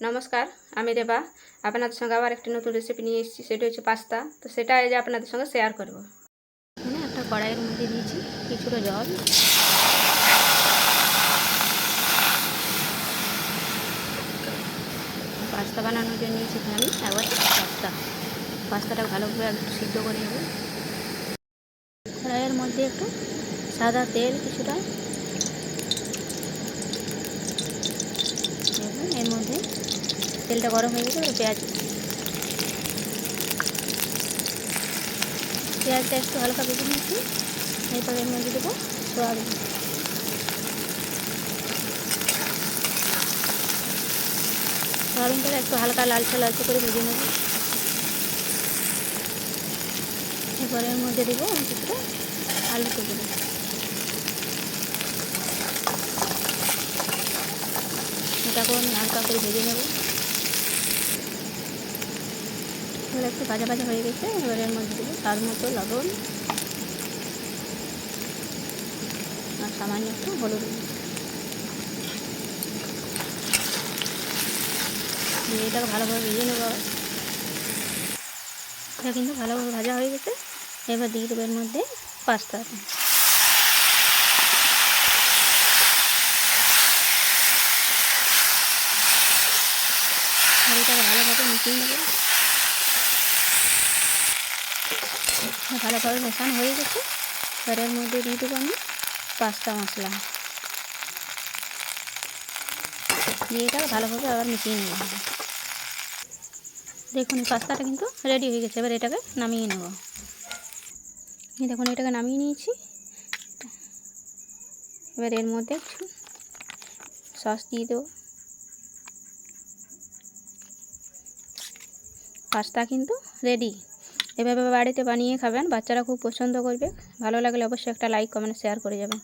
নমস্কার, আমি রেবা আপনাদের সঙ্গে আবার একটি নতুন রেসিপি নিয়ে এসেছি, সেটা হচ্ছে পাস্তা। তো সেটা এই যে আপনাদের সঙ্গে শেয়ার করব। এখানে একটা কড়াইয়ের মধ্যে দিয়েছি কিছুটা জল। পাস্তা বানানোর জন্য নিয়েছি আমি একবার পাস্তা। পাস্তাটা ভালোভাবে একটু সিদ্ধ করে নেব। কড়াইয়ের মধ্যে একটু সাদা তেল কিছুটা দেখুন এর মধ্যে তেলটা গরম হয়ে গেছে পেঁয়াজ। পেঁয়াজটা একটু হালকা ভেজে নিচ্ছি এরপর এর মধ্যে দেবো সয়াবিন। সয়াবিনটা একটু হালকা লালচে লালচে করে ভেজে নেব। এরপরে এর মধ্যে দেবো আমি কিছুটা আলু কেটে দেবো এটাকেও আমি হালকা করে ভেজে নেব। এবার একটু ভাজা ভাজা হয়ে গেছে, এবার এর মধ্যে দেবো স্বাদ মতো লবণ আর সামান্য একটু হলুদ এটাকে ভালোভাবে ভেজে নেব। এটা কিন্তু ভালোভাবে ভাজা হয়ে গেছে। এবার দিয়ে দেবো এর মধ্যে এটাকে ভালোভাবে মিশিয়ে নেব। ভালোভাবে মেশানো হয়ে গেছে। এবার এর মধ্যে দিয়ে দেবো আমি পাস্তা মশলা। দিয়ে এটাকে ভালোভাবে আবার মিশিয়ে নেব। দেখুন পাস্তাটা কিন্তু রেডি হয়ে গেছে। এবার এটাকে নামিয়ে নেব। দেখুন, এটাকে নামিয়ে নিয়েছি। এবার এর মধ্যে সস দিয়ে দেবো। পাস্তা কিন্তু রেডি এভাবে বাড়িতে বানিয়ে খাবেন, বাচ্চারা খুব পছন্দ করবে। ভালো লাগলে অবশ্যই একটা লাইক কমেন্ট শেয়ার করে যাবেন।